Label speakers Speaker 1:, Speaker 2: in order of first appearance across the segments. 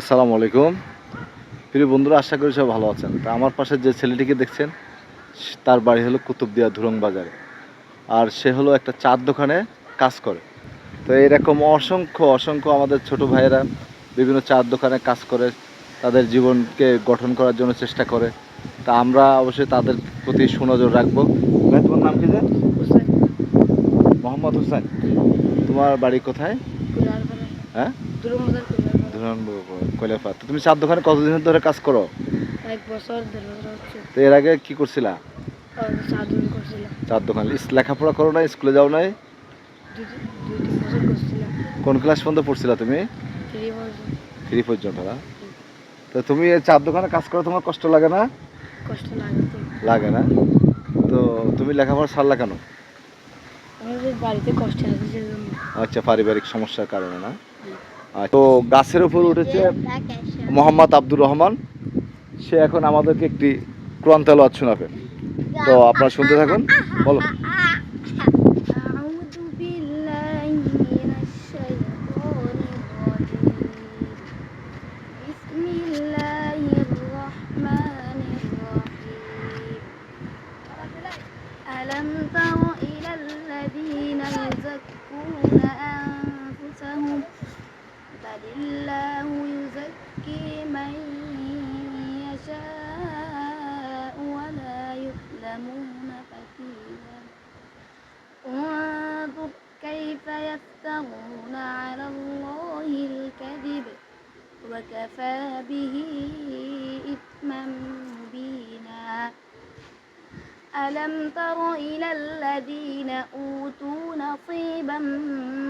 Speaker 1: আসসালামু আলাইকুম। প্রিয় বন্ধুরা আশা করি সব ভালো আছেন। তা আমার পাশে যে ছেলেটিকে দেখছেন তার বাড়ি হলো কুতুবদিয়া ধুরং বাজারে আর সে হলো একটা চার দোকানে কাজ করে। তো এরকম অসংখ্য অসংখ্য আমাদের ছোট ভাইয়েরা বিভিন্ন চার দোকানে কাজ করে তাদের জীবনকে গঠন করার জন্য চেষ্টা করে। তা আমরা অবশ্যই তাদের প্রতি সুনজর রাখব। ভাই তোমার নাম কি যে? মোহাম্মদ হোসেন তোমার বাড়ি কোথায়? হ্যাঁ? কয়লাফা তো তুমি চার দোকানে কতদিন ধরে কাজ করো?
Speaker 2: এক বছর দেড়
Speaker 1: তো এর আগে কি করছিলা? চার দোকান লেখাপড়া করো নাই? স্কুলে যাও নাই? কোন ক্লাস পর্যন্ত পড়ছিলা তুমি?
Speaker 2: থ্রি
Speaker 1: পর্যন্ত। না? তো তুমি চার দোকানে কাজ করো তোমার কষ্ট লাগে না?
Speaker 2: কষ্ট লাগে
Speaker 1: লাগে না? তো তুমি লেখাপড়া ছাড়লা কেন?
Speaker 2: বাড়িতে কষ্ট আছে
Speaker 1: আচ্ছা পারিবারিক সমস্যার কারণে না? তো গাছের উপর উঠেছে মোহাম্মদ আব্দুর রহমান সে এখন আমাদেরকে একটি কোরআন তেলাওয়াত শোনাবে তো আপনারা শুনতে থাকুন বলো
Speaker 2: أعوذ بالله كيف يفترون على الله الكذب وكفى به إثما مبينا. ألم تر إلى الذين أوتوا نصيبا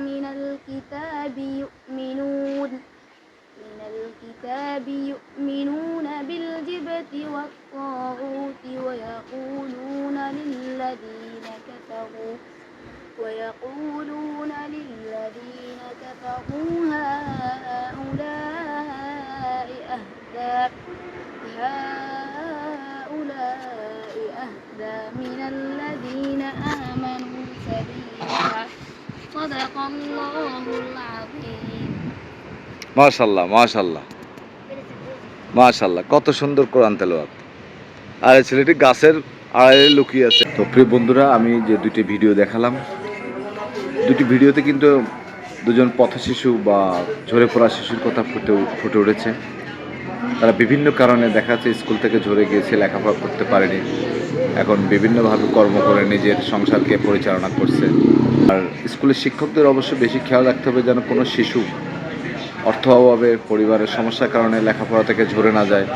Speaker 2: من الكتاب يؤمنون من الكتاب يؤمنون بالجبت والطاغوت ويقولون للذين كفروا ويقولون للذين كفروا هؤلاء أهدى هؤلاء أهدى من الذين آمنوا سبيلا صدق الله العظيم
Speaker 1: মাশাল্লাহ মাশাল্লাহ মাশাল্লাহ কত সুন্দর কোরআন তেলাওয়াত আর এই ছেলেটি গাছের আড়ালে লুকিয়ে আছে তো প্রিয় বন্ধুরা আমি যে দুটি ভিডিও দেখালাম দুটি ভিডিওতে কিন্তু দুজন পথ শিশু বা ঝরে পড়া শিশুর কথা ফুটে ফুটে উঠেছে। তারা বিভিন্ন কারণে দেখা যাচ্ছে স্কুল থেকে ঝরে গিয়েছে, লেখাপড়া করতে পারেনি। এখন বিভিন্নভাবে কর্ম করে নিজের সংসারকে পরিচালনা করছে। আর স্কুলের শিক্ষকদের অবশ্য বেশি খেয়াল রাখতে হবে যেন কোনো শিশু অর্থ অভাবে পরিবারের সমস্যার কারণে লেখাপড়া থেকে ঝরে না যায়।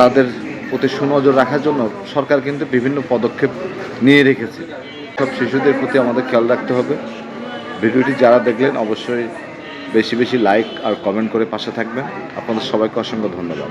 Speaker 1: তাদের প্রতি সুনজর রাখার জন্য সরকার কিন্তু বিভিন্ন পদক্ষেপ নিয়ে রেখেছে। সব শিশুদের প্রতি আমাদের খেয়াল রাখতে হবে। ভিডিওটি যারা দেখলেন, অবশ্যই বেশি বেশি লাইক আর কমেন্ট করে পাশে থাকবেন। আপনাদের সবাইকে অসংখ্য ধন্যবাদ।